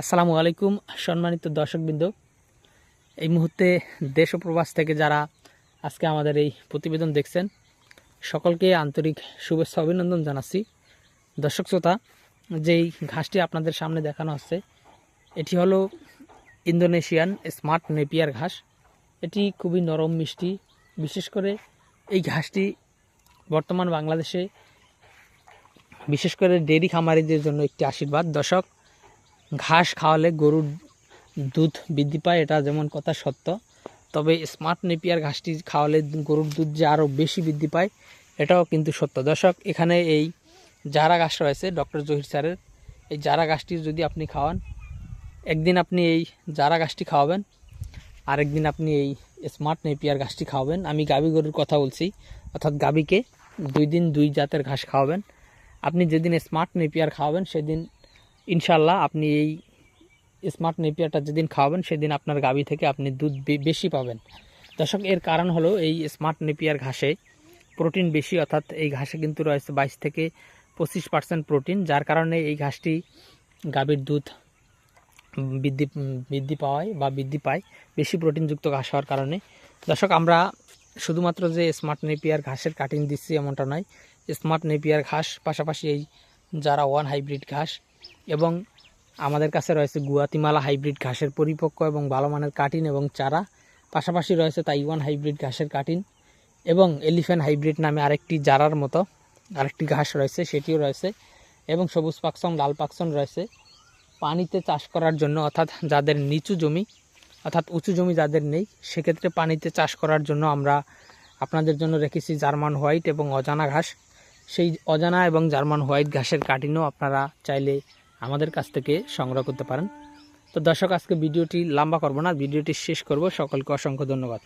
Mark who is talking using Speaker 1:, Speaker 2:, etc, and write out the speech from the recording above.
Speaker 1: আসসালামু আলাইকুম, সম্মানিত দর্শকবৃন্দ। এই মুহূর্তে দেশ ও প্রবাস থেকে যারা আজকে আমাদের এই প্রতিবেদন দেখছেন, সকলকে আন্তরিক শুভেচ্ছা, অভিনন্দন জানাচ্ছি। দর্শক শ্রোতা, যেই ঘাসটি আপনাদের সামনে দেখানো হচ্ছে, এটি হলো ইন্দোনেশিয়ান স্মার্ট নেপিয়ার ঘাস। এটি খুবই নরম, মিষ্টি। বিশেষ করে এই ঘাসটি বর্তমান বাংলাদেশে বিশেষ করে ডেরি খামারিদের জন্য একটি আশীর্বাদ। দর্শক ঘাস খাওয়ালে গরুর দুধ বৃদ্ধি পায়, এটা যেমন কথা সত্য। তবে স্মার্ট নেপিয়ার ঘাসটি খাওয়ালে গরুর দুধ যে আরও বেশি বৃদ্ধি পায়, এটাও কিন্তু সত্য। দর্শক, এখানে এই জারা ঘাস রয়েছে, ডক্টর জহির স্যারের। এই জারা ঘাসটি যদি আপনি খাওয়ান, একদিন আপনি এই জারা ঘাসটি খাওয়াবেন, আরেকদিন আপনি এই স্মার্ট নেপিয়ার ঘাসটি খাওয়াবেন। আমি গাবি গরুর কথা বলছি, অর্থাৎ গাবিকে দুই দিন দুই জাতের ঘাস খাওয়াবেন। আপনি যেদিন স্মার্ট নেপিয়ার খাওয়াবেন, সেদিন ইনশাল্লাহ আপনি এই স্মার্ট নেপিয়ারটা যেদিন খাওয়াবেন, সেদিন আপনার গাবি থেকে আপনি দুধ বেশি পাবেন। দর্শক, এর কারণ হলো এই স্মার্ট নেপিয়ার ঘাসে প্রোটিন বেশি, অর্থাৎ এই ঘাসে কিন্তু রয়েছে বাইশ থেকে পঁচিশ পার্সেন্ট প্রোটিন, যার কারণে এই ঘাসটি গাভীর দুধ বৃদ্ধি বৃদ্ধি পাওয়ায় বা বৃদ্ধি পায়, বেশি প্রোটিনযুক্ত ঘাস হওয়ার কারণে। দর্শক, আমরা শুধুমাত্র যে স্মার্ট নেপিয়ার ঘাসের কাটিং দিচ্ছি এমনটা নয়, স্মার্ট নেপিয়ার ঘাস পাশাপাশি এই যারা ওয়ান হাইব্রিড ঘাস এবং আমাদের কাছে রয়েছে গুয়াতিমালা হাইব্রিড ঘাসের পরিপক্ক এবং ভালো মানের কাটিন এবং চারা। পাশাপাশি রয়েছে তাইওয়ান হাইব্রিড ঘাসের কাটিন এবং এলিফ্যান্ট হাইব্রিড নামে আরেকটি জারার মতো আরেকটি ঘাস রয়েছে, সেটিও রয়েছে এবং সবুজ পাকসন লাল পাকসন রয়েছে। পানিতে চাষ করার জন্য অর্থাৎ যাদের নিচু জমি, অর্থাৎ উঁচু জমি যাদের নেই, সেক্ষেত্রে পানিতে চাষ করার জন্য আমরা আপনাদের জন্য রেখেছি জার্মান হোয়াইট এবং অজানা ঘাস। সেই অজানা এবং জার্মান হোয়াইট ঘাসের কাটিনও আপনারা চাইলে আমাদের কাছ থেকে সংগ্রহ করতে পারেন। তো দর্শক, আজকে ভিডিওটি লম্বা করব না, ভিডিওটি শেষ করব। সকলকে অসংখ্য ধন্যবাদ।